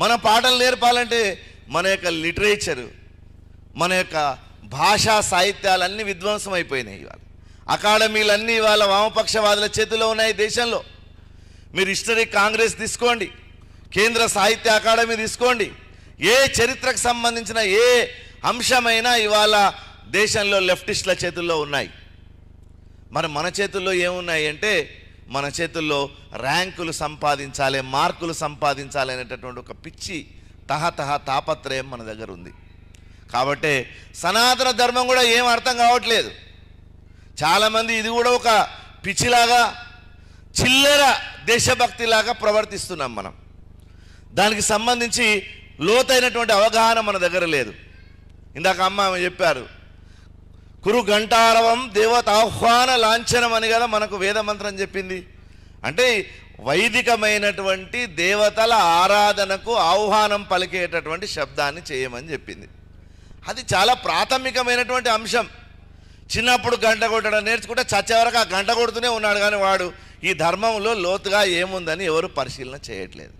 మన పాటలు నేర్పాలంటే మన యొక్క లిటరేచరు మన యొక్క భాషా సాహిత్యాలన్నీ విధ్వంసం అయిపోయినాయి ఇవాళ. అకాడమీలన్నీ ఇవాళ వామపక్షవాదుల చేతిలో ఉన్నాయి దేశంలో. మీరు హిస్టరీ కాంగ్రెస్ తీసుకోండి కేంద్ర సాహిత్య అకాడమీ తీసుకోండి ఏ చరిత్రకు సంబంధించిన ఏ అంశమైనా ఇవాళ దేశంలో లెఫ్టిస్టుల చేతుల్లో ఉన్నాయి. మరి మన చేతుల్లో ఏమున్నాయి అంటే మన చేతుల్లో ర్యాంకులు సంపాదించాలి మార్కులు సంపాదించాలి అనేటటువంటి ఒక పిచ్చి తహతహ తాపత్రయం మన దగ్గర ఉంది. కాబట్టి సనాతన ధర్మం కూడా ఏం అర్థం కావట్లేదు. చాలామంది ఇది కూడా ఒక పిచ్చిలాగా చిల్లర దేశభక్తిలాగా ప్రవర్తిస్తున్నాం మనం. దానికి సంబంధించి లోతైనటువంటి అవగాహన మన దగ్గర లేదు. ఇందాక అమ్మ ఆమె చెప్పారు కురు గంటారవం దేవత ఆహ్వాన లాంఛనం అని కదా మనకు వేదమంత్రం చెప్పింది. అంటే వైదికమైనటువంటి దేవతల ఆరాధనకు ఆహ్వానం పలికేటటువంటి శబ్దాన్ని చేయమని చెప్పింది. అది చాలా ప్రాథమికమైనటువంటి అంశం. చిన్నప్పుడు గంట కొట్టడం నేర్చుకుంటే చచ్చే వరకు ఆ గంట కొడుతూనే ఉన్నాడు కానీ వాడు ఈ ధర్మంలో లోతుగా ఏముందని ఎవరు పరిశీలన చేయట్లేదు.